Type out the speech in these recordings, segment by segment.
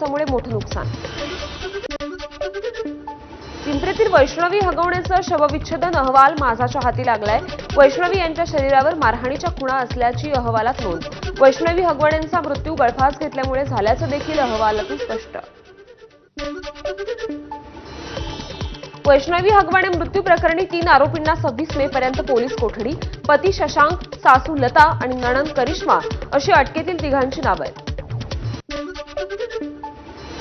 पावसामुळे मोठं नुकसान. पिंपरीतील वैष्णवी हगवण्याचा शवविच्छेदन अहवाल माझाच्या हाती लागलाय. वैष्णवी यांच्या शरीरावर मारहाणीच्या खुणा असल्याची अहवालात नोंद. वैष्णवी हगवण्यांचा मृत्यू गळफास घेतल्यामुळे झाल्याचं देखील अहवालातून स्पष्ट. वैष्णवी हगवाणे मृत्यू प्रकरणी तीन आरोपींना सव्वीस मे पर्यंत पोलीस कोठडी पती शशांक सासू लता आणि नणन करिश्मा अशी अटकेतील तिघांची नावं आहेत.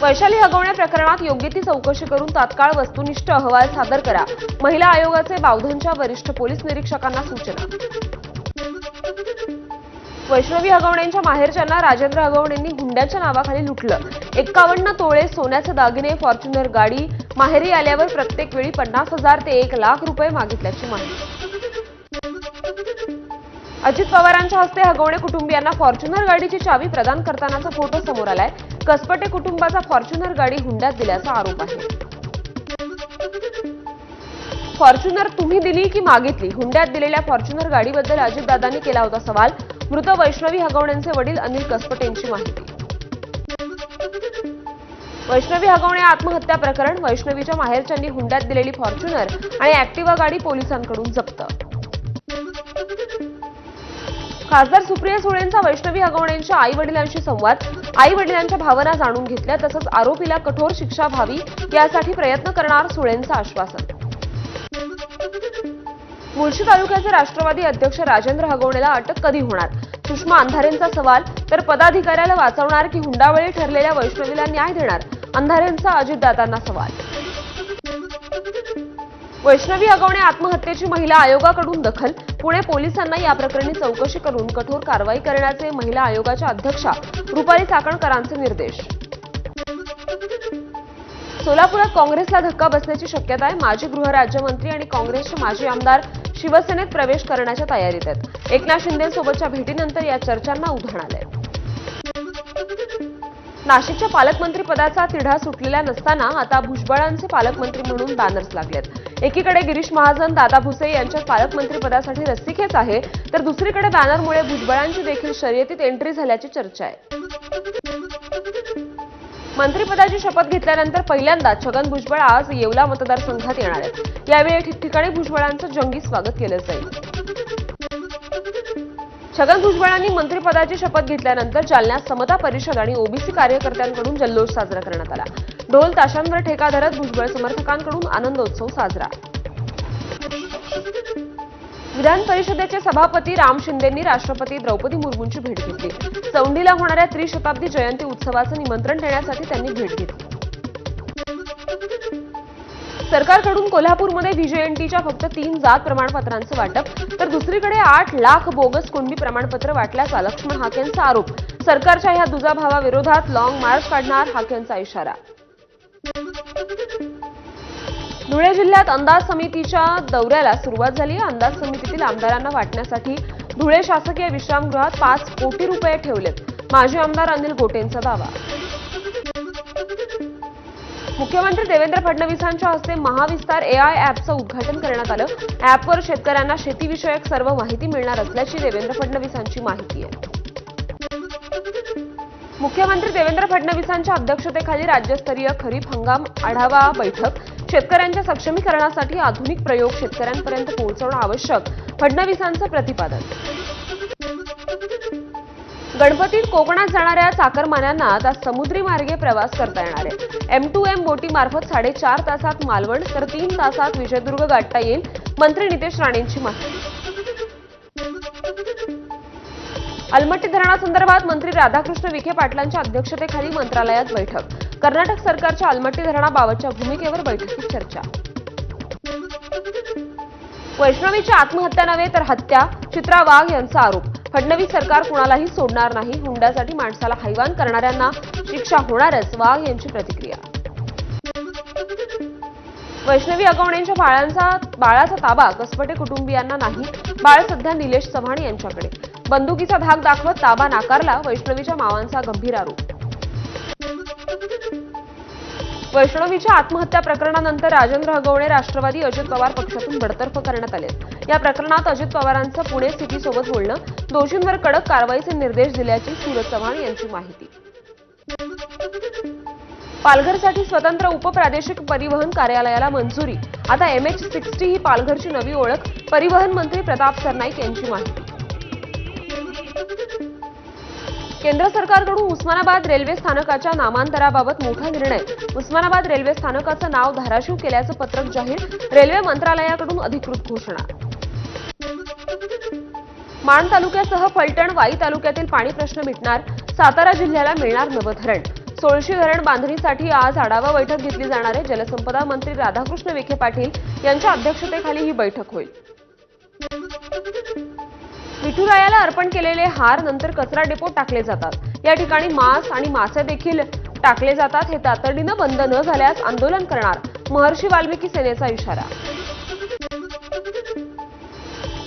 वैशाली हगवण्या प्रकरणात योग्य ती चौकशी करून तात्काळ वस्तुनिष्ठ अहवाल सादर करा. महिला आयोगाचे बावधनच्या वरिष्ठ पोलीस निरीक्षकांना सूचना. वैष्णवी हगवण्यांच्या माहेरच्यांना राजेंद्र हगवणेंनी हुंड्याच्या नावाखाली लुटलं. एक्कावन्न तोळे सोन्याचे दागिने फॉर्च्युनर गाडी माहेरी आल्यावर प्रत्येक वेळी पन्नास हजार ते एक लाख रुपये मागितल्याची माहिती. अजित पवारांच्या हस्ते हगवणे कुटुंबियांना फॉर्च्युनर गाडीची चावी प्रदान करतानाचा फोटो समोर आलाय. कसपटे कुटुंबाचा फॉर्च्युनर गाडी हुंड्यात दिल्याचा आरोप आहे. फॉर्च्युनर तुम्ही दिली की मागितली? हुंड्यात दिलेल्या फॉर्च्युनर गाडीबद्दल अजितदादांनी केला होता सवाल. मृत वैष्णवी हगवण्यांचे वडील अनिल कसपटेंची माहिती. वैष्णवी हगवणे आत्महत्या प्रकरण वैष्णवीच्या माहेरच्यांनी हुंड्यात दिलेली फॉर्च्युनर आणि ऍक्टिवा गाडी पोलिसांकडून जप्त. खासदार सुप्रिया सुळेंचा वैष्णवी हगवण्यांच्या आई वडिलांशी संवाद. आई वडिलांच्या भावना जाणून घेतल्या तसंच आरोपीला कठोर शिक्षा व्हावी यासाठी प्रयत्न करणार सुळेंचं आश्वासन. मुळशी तालुक्याचे राष्ट्रवादी अध्यक्ष राजेंद्र हगवणेला अटक कधी होणार? सुषमा अंधारेंचा सवाल तर पदाधिकाऱ्याला वाचवणार की हुंडावळी ठरलेल्या वैष्णवीला न्याय देणार? अंधारेंचा अजितदादांना सवाल. वैष्णवी अगवणे आत्महत्येची महिला आयोगाकडून दखल. पुणे पोलिसांना या प्रकरणी चौकशी करून कठोर कारवाई करण्याचे महिला आयोगाच्या अध्यक्षा रुपाली चाकणकरांचे निर्देश. सोलापुरात काँग्रेसला धक्का बसण्याची शक्यता आहे माजी गृहराज्यमंत्री आणि काँग्रेसचे माजी आमदार शिवसेनेत प्रवेश करण्याच्या तयारीत आहेत. एकनाथ शिंदेसोबतच्या भेटीनंतर या चर्चांना उधाण आलंय. नाशिकच्या पालकमंत्री पदाचा तिढा सुटलेला नसताना आता भुजबळांचे पालकमंत्री म्हणून बॅनर्स लागलेत. एकीकडे गिरीश महाजन दादा भुसे यांच्या पालकमंत्री पदासाठी रस्सीखेच आहे तर दुसरीकडे बॅनरमुळे भुजबळांची देखील शर्यतीत एंट्री झाल्याची चर्चा आहे. मंत्रिपदाची शपथ घेतल्यानंतर पहिल्यांदा छगन भुजबळ आज येवला मतदारसंघात येणार आहेत. यावेळी ठिकठिकाणी भुजबळांचं जंगी स्वागत केलं जाईल. छगन भुजबळांनी मंत्रिपदाची शपथ घेतल्यानंतर जालन्यात समता परिषद आणि ओबीसी कार्यकर्त्यांकडून जल्लोष साजरा करण्यात आला. ढोल ताशांवर ठेका धरत भुजबळ समर्थकांकडून आनंदोत्सव साजरा. विधान परिषदेचे सभापती राम शिंदेंनी राष्ट्रपती द्रौपदी मुर्मूंची भेट घेतली. चौंडीला होणाऱ्या त्रिशताब्दी जयंती उत्सवाचं निमंत्रण देण्यासाठी त्यांनी भेट घेतली. सरकारकडून कोल्हापूरमध्ये व्हीजेएनटीच्या फक्त तीन जात प्रमाणपत्रांचं वाटप तर दुसरीकडे आठ लाख बोगस कुणबी प्रमाणपत्र वाटल्याचा लक्ष्मण हाकेंचा आरोप. सरकारच्या ह्या दुजाभावाविरोधात लाँग मार्च काढणार हाकेंचा इशारा. धुळे जिल्ह्यात अंदाज समितीच्या दौऱ्याला सुरुवात झाली. अंदाज समितीतील आमदारांना वाटण्यासाठी धुळे शासकीय विश्रामगृहात पाच कोटी रुपये ठेवलेत. माजी आमदार अनिल गोटेंचा दावा. मुख्यमंत्री देवेंद्र फडणवीसांच्या हस्ते महाविस्तार एआय ॲपचं उद्घाटन करण्यात आलं. ॲपवर शेतकऱ्यांना शेतीविषयक सर्व माहिती मिळणार असल्याची देवेंद्र फडणवीसांची माहिती आहे. मुख्यमंत्री देवेंद्र फडणवीसांच्या अध्यक्षतेखाली राज्यस्तरीय खरीप हंगाम आढावा बैठक. शेतकऱ्यांच्या सक्षमीकरणासाठी आधुनिक प्रयोग शेतकऱ्यांपर्यंत पोहोचवणं आवश्यक. फडणवीसांचं प्रतिपादन. गणपतीत कोकणात जाणाऱ्या चाकरमान्यांना आता समुद्री मार्गे प्रवास करता येणार आहे. एम टू एम बोटीमार्फत साडेचार तासात मालवण तर तीन तासात विजयदुर्ग गाठता येईल. मंत्री नितेश राणेंची माहिती. अलमट्टी धरणासंदर्भात मंत्री राधाकृष्ण विखे पाटलांच्या अध्यक्षतेखाली मंत्रालयात बैठक. कर्नाटक सरकारच्या अलमट्टी धरणाबाबतच्या भूमिकेवर बैठकीत चर्चा. वैष्णवीची आत्महत्या नव्हे तर हत्या चित्रा वाघ यांचा आरोप. फडणवीस सरकार कुणालाही सोडणार नाही हुंड्यासाठी माणसाला हैवान करणाऱ्यांना शिक्षा होणारच वाघ यांची प्रतिक्रिया. वैष्णवी अगवण्यांच्या बाळांचा बाळाचा ताबा कसपटे कुटुंबियांना नाही बाळ सध्या निलेश चव्हाण यांच्याकडे. बंदुकीचा धाक दाखवत ताबा नाकारला वैष्णवीच्या मावांचा गंभीर आरोप. वैष्णवीच्या आत्महत्या प्रकरणानंतर राजेंद्र हगवणे राष्ट्रवादी अजित पवार पक्षातून बडतर्फ करण्यात आले. या प्रकरणात अजित पवारांचं पुणे सिटीसोबत बोलणं दोषींवर कडक कारवाईचे निर्देश दिल्याची सूरज चव्हाण यांची माहिती. पालघरसाठी स्वतंत्र उपप्रादेशिक परिवहन कार्यालयाला मंजुरी. आता एम एच सिक्स्टी ही पालघरची नवी ओळख परिवहन मंत्री प्रताप सरनाईक यांची माहिती. केंद्र सरकारकडून उस्मानाबाद रेल्वे स्थानकाच्या नामांतराबाबत मोठा निर्णय. उस्मानाबाद रेल्वे स्थानकाचं नाव धाराशिव केल्याचं पत्रक जाहीर रेल्वे मंत्रालयाकडून अधिकृत घोषणा. माण तालुक्यासह फलटण वाई तालुक्यातील पाणी प्रश्न मिटणार सातारा जिल्ह्याला मिळणार नवं धरण सोळशी धरण बांधणीसाठी आज आढावा बैठक घेतली जाणार आहे. जलसंपदा मंत्री राधाकृष्ण विखे पाटील यांच्या अध्यक्षतेखाली ही बैठक होईल. विठुरायाला अर्पण केलेले हार नंतर कचरा डेपोत टाकले जातात. या ठिकाणी मांस आणि मासे देखील टाकले जातात. हे तातडीनं बंद न झाल्यास आंदोलन करणार महर्षी वाल्मिकी सेनेचा इशारा.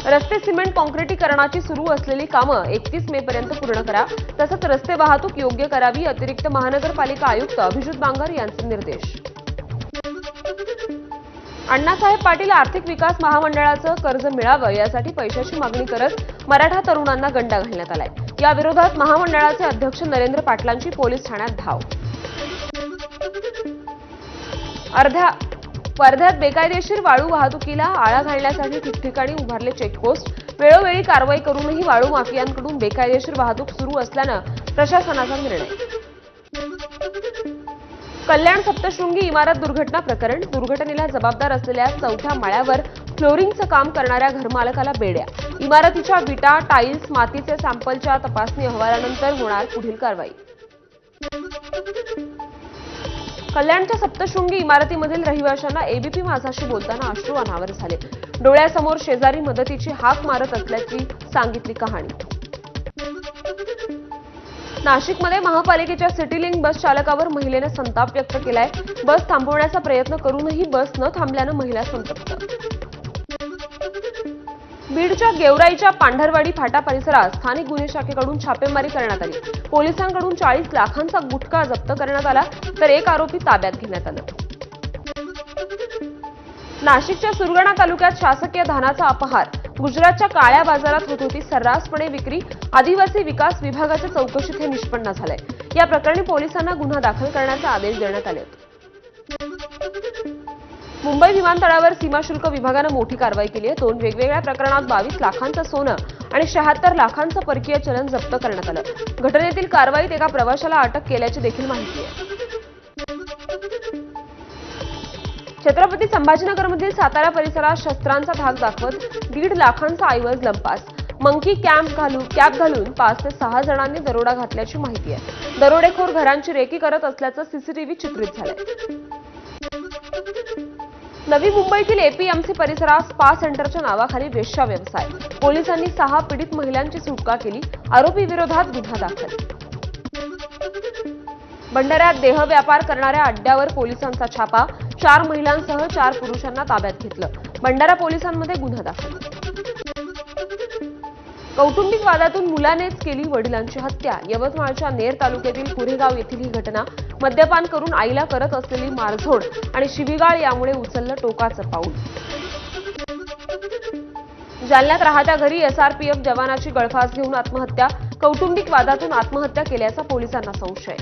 रस्ते सिमेंट कॉन्क्रिटीकरणाची सुरू असलेली कामं एकतीस मे पर्यंत पूर्ण करा. तसंच रस्ते वाहतूक योग्य करावी अतिरिक्त महानगरपालिका आयुक्त अभिजित बांगर यांचे निर्देश. अण्णासाहेब पाटील आर्थिक विकास महामंडळाचं कर्ज मिळावं यासाठी पैशाची मागणी करत मराठा तरुणांना गंडा घालण्यात आलाय. या विरोधात महामंडळाचे अध्यक्ष नरेंद्र पाटलांची पोलीस ठाण्यात धाव. अर्ध्या वर्ध्यात बेकायदेशीर वाळू वाहतुकीला आळा घालण्यासाठी ठिकठिकाणी उभारले चेकपोस्ट. वेळोवेळी कारवाई करूनही वाळू माफियांकडून बेकायदेशीर वाहतूक सुरू असल्यानं प्रशासनाचा निर्णय. कल्याण सप्तशृंगी इमारत दुर्घटना प्रकरण. दुर्घटनेला जबाबदार असलेल्या चौथ्या माळ्यावर फ्लोरिंगचं काम करणाऱ्या घरमालकाला बेड्या. इमारतीच्या विटा टाईल्स मातीचे सॅम्पलच्या तपासणी अहवालानंतर होणार पुढील कारवाई. कल्याणच्या सप्तशृंगी इमारतीमधील रहिवाशांना एबीपी माझाशी बोलताना अश्रू अनावर झाले. डोळ्यासमोर शेजारी मदतीची हाक मारत असल्याची सांगितली कहाणी. नाशिकमध्ये महापालिकेच्या सिटी लिंक बस चालकावर महिलेनं संताप व्यक्त केलाय. बस थांबवण्याचा प्रयत्न करूनही बस न थांबल्यानं महिला संतप्त. बीडच्या गेवराईच्या पांढरवाडी फाटा परिसरात स्थानिक गुन्हे शाखेकडून छापेमारी करण्यात आली. पोलिसांकडून चाळीस लाखांचा गुटखा जप्त करण्यात आला तर एक आरोपी ताब्यात घेण्यात आलं. नाशिकच्या सुरगाणा तालुक्यात शासकीय धानाचा अपहार गुजरातच्या काळ्या बाजारात होत होती सर्रासपणे विक्री. आदिवासी विकास विभागाच्या चौकशीत हे निष्पन्न झालंय. या प्रकरणी पोलिसांना गुन्हा दाखल करण्याचा आदेश देण्यात आले. मुंबई विमानतळावर सीमाशुल्क विभागानं मोठी कारवाई केली आहे. दोन वेगवेगळ्या प्रकरणात बावीस लाखांचं सोनं आणि शहात्तर लाखांचं परकीय चलन जप्त करण्यात आलं. घटनेतील कारवाईत एका प्रवाशाला अटक केल्याची देखील माहिती आहे. छत्रपती संभाजीनगरमधील सातारा परिसरात शस्त्रांचा धाक दाखवत दीड लाखांचा ऐवज लंपास. मंकी कॅम्प घालून कॅप घालून पाच ते सहा जणांनी दरोडा घातल्याची माहिती आहे. दरोडेखोर घरांची रेकी करत असल्याचं सीसीटीव्ही चित्रित झालंय. नवी मुंबईतील एपीएमसी परिसरात स्पा सेंटरच्या नावाखाली वेश्या व्यवसाय. पोलिसांनी सहा पीडित महिलांची सुटका केली आरोपी विरोधात गुन्हा दाखल. भंडाऱ्यात देह व्यापार करणाऱ्या अड्ड्यावर पोलिसांचा छापा चार महिलांसह चार पुरुषांना ताब्यात घेतलं. भंडारा पोलिसांमध्ये गुन्हा दाखल. कौटुंबिक वादातून मुलानेच केली वडिलांची हत्या. यवतमाळच्या नेर तालुक्यातील कुरेगाव येथील ही घटना मद्यपान करून आईला करत असलेली मारझोड आणि शिवीगाळ यामुळे उचललं टोकाचं पाऊल. जालन्यात राहत्या घरी एसआरपीएफ जवानाची गळफास घेऊन आत्महत्या कौटुंबिक वादातून आत्महत्या केल्याचा पोलिसांना संशय.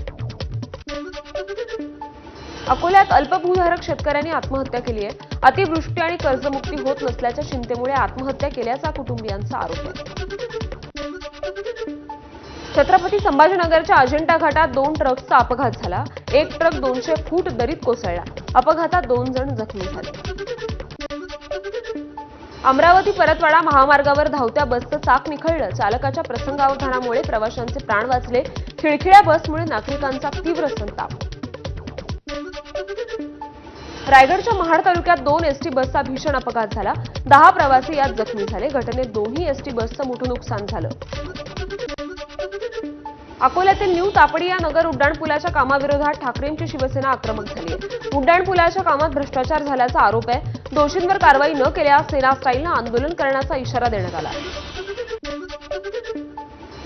अकोल्यात अल्पभूधारक शेतकऱ्यांनी आत्महत्या केली आहे. अतिवृष्टी आणि कर्जमुक्ती होत नसल्याच्या चिंतेमुळे आत्महत्या केल्याचा कुटुंबियांचा आरोप आहे. छत्रपती संभाजीनगरच्या अजिंठा घाटात दोन ट्रकचा अपघात झाला. एक ट्रक दोनशे फूट दरीत कोसळला. अपघातात दोन जण जखमी झाले. अमरावती परतवाडा महामार्गावर धावत्या बसचं चाक निखळलं. चालकाच्या प्रसंगावधानामुळे प्रवाशांचे प्राण वाचले. खिळखिळ्या बसमुळे नागरिकांचा तीव्र संताप. रायगडच्या महाड तालुक्यात दोन एसटी बसचा भीषण अपघात झाला. दहा प्रवासी यात जखमी झाले. घटनेत दोन्ही एसटी बसचं मोठं नुकसान झालं. अकोल्यातील न्यू तापडिया नगर उड्डाणपुलाच्या कामाविरोधात ठाकरेंची शिवसेना आक्रमक झाली आहे. उड्डाणपुलाच्या कामात भ्रष्टाचार झाल्याचा आरोप आहे. दोषींवर कारवाई न केल्यास सेना स्टाईलनं आंदोलन करण्याचा इशारा देण्यात आला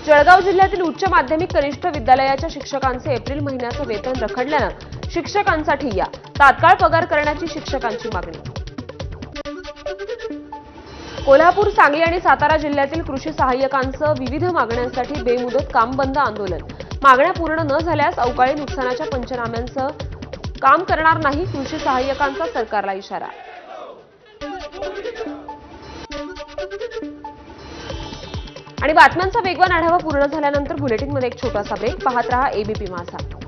जळगाव जिल्ह्यातील उच्च माध्यमिक कनिष्ठ विद्यालयाच्या शिक्षकांचे एप्रिल महिन्याचं वेतन रखडल्यानं शिक्षकांसाठी या तात्काळ पगार करण्याची शिक्षकांची मागणी. कोल्हापूर सांगली आणि सातारा जिल्ह्यातील कृषी सहाय्यकांचं विविध मागण्यांसाठी बेमुदत काम बंद आंदोलन. मागण्या पूर्ण न झाल्यास अवकाळी नुकसानाच्या पंचनाम्यांचं काम करणार नाही कृषी सहाय्यकांचा सरकारला इशारा. आणि बातम्यांचा वेगवान आढावा पूर्ण झाल्यानंतर बुलेटिनमध्ये एक छोटासा ब्रेक पाहत रहा एबीपी माझा